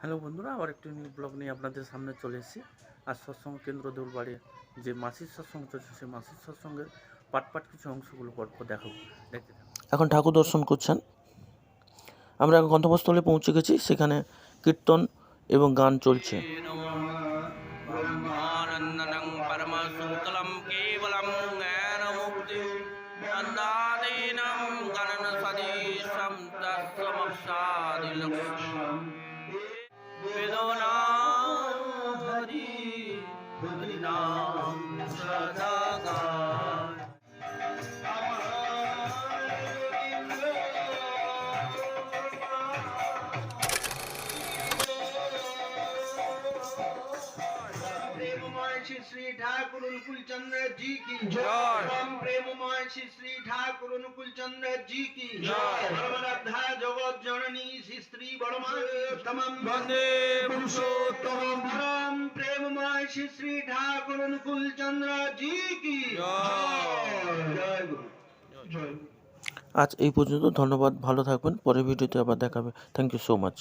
Hello বন্ধুরা আবার একটি নিউ ব্লগ নিয়ে আপনাদের সামনে চলে এসেছি। আর সৎসঙ্গ কেন্দ্র দৌড়বাড়ি যে মাসির সৎসঙ্গ চলছে সেই মাসির সৎসঙ্গের পাট পাট কিছু অংশগুলো পরপর দেখাবো। দেখতে এখন ঠাকুর দর্শন করছেন। আমরা গন্তব্যস্থলে পৌঁছে গেছি সেখানে কীর্তন এবং গান চলছে। জ্ঞানমুক্তিম শ্রী ঠাকুর অনুকূল চন্দ্র জি কি জয় প্রেমময় শ্রী শ্রী ঠাকুর অনুকূল চন্দ্র জি কি জয় সর্বরাধা জগৎ জননী শ্রী শ্রী বড়মা তমাম বন্দে পুরুষোত্তম শ্রী শ্রী ঠাকুর অনুকূল চন্দ্র জি কি। আজ এই পর্যন্ত ধন্যবাদ ভালো থাকবেন পরের ভিডিওতে আবার দেখাবে। Thank you so much